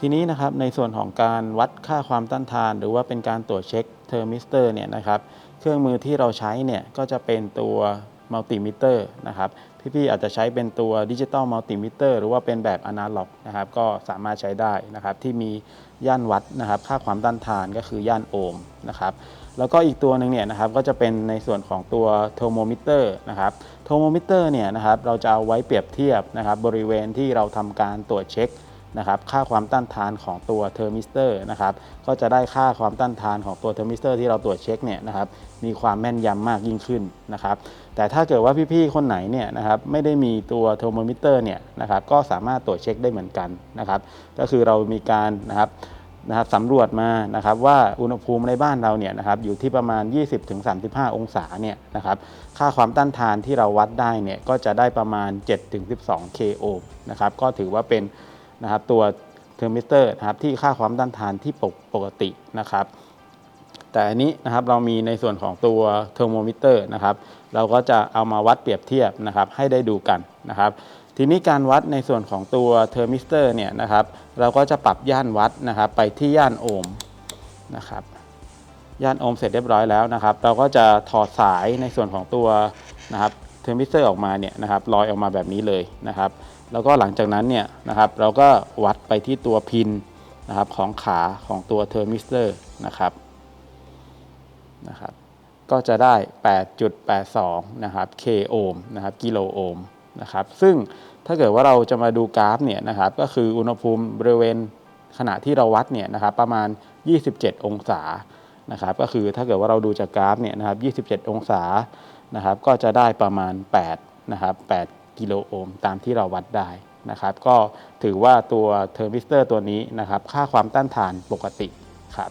ทีนี้นะครับในส่วนของการวัดค่าความต้านทาน หรือว่าเป็นการตรวจเช็คเทอร์มิสเตอร์เนี่ยนะครับเครื่องมือที่เราใช้เนี่ยก็จะเป็นตัวมัลติมิเตอร์นะครับพี่ๆอาจจะใช้เป็นตัวดิจิตอลมัลติมิเตอร์หรือว่าเป็นแบบอนาล็อกนะครับก็สามารถใช้ได้นะครับที่มีย่านวัดนะครับค่าความต้านทานก็คือย่านโอห์มนะครับแล้วก็อีกตัวหนึ่งเนี่ยนะครับก็จะเป็นในส่วนของตัวเทอร์โมมิเตอร์นะครับเทอร์โมมิเตอร์เนี่ยนะครับเราจะเอาไว้เปรียบเทียบนะครับบริเวณที่เราทำการตรวจเช็ค นะครับค่าความต้านทานของตัวเทอร์มิสเตอร์นะครับก็จะได้ค่าความต้านทานของตัวเทอร์มิสเตอร์ที่เราตรวจเช็คเนี่ยนะครับมีความแม่นยำมากยิ่งขึ้นนะครับแต่ถ้าเกิดว่าพี่ๆคนไหนเนี่ยนะครับไม่ได้มีตัวเทอร์โมมิเตอร์เนี่ยนะครับก็สามารถตรวจเช็คได้เหมือนกันนะครับก็คือเรามีการนะครับนะครับสำรวจมานะครับว่าอุณหภูมิในบ้านเราเนี่ยนะครับอยู่ที่ประมาณ 20-35 องศาเนี่ยนะครับค่าความต้านทานที่เราวัดได้เนี่ยก็จะได้ประมาณ 7-12 k โอห์มนะครับก็ถือว่าเป็น นะครับตัวเทอร์มิสเตอร์นะครับที่ค่าความต้านทานที่ปกปกตินะครับ แต่อันนี้นะครับเรามีในส่วนของตัวเทอร์โมมิเตอร์นะครับ เราก็จะเอามาวัดเปรียบเทียบนะครับให้ได้ดูกันนะครับ ทีนี้การวัดในส่วนของตัวเทอร์มิสเตอร์เนี่ยนะครับ เราก็จะปรับย่านวัดนะครับ ไปที่ย่านโอห์มนะครับย่านโอห์มเสร็จเรียบร้อยแล้วนะครับ เราก็จะถอดสายในส่วนของตัวนะครับ ทอร์มิสเตอร์ออกมาเนี่ยนะครับลอยออกมาแบบนี้เลยนะครับ แล้วก็หลังจากนั้นเนี่ยนะครับเราก็วัดไปที่ตัวพินนะครับของขาของตัวเทอร์มิสเตอร์นะครับนะครับ ก็จะได้ 8.82 นะครับ k โอห์มนะครับกิโลโอห์มนะครับ ซึ่งถ้าเกิดว่าเราจะมาดูกราฟเนี่ยนะครับ ก็คืออุณหภูมิบริเวณขณะที่เราวัดเนี่ยนะครับประมาณ 27 องศานะครับ ก็คือถ้าเกิดว่าเราดูจากกราฟเนี่ยนะครับ 27 องศา นะครับก็จะได้ประมาณ8นะครับ8กิโลโอห์มตามที่เราวัดได้นะครับ ก็ถือว่าตัวเทอร์มิสเตอร์ตัวนี้นะครับ ค่าความต้านทานปกติครับ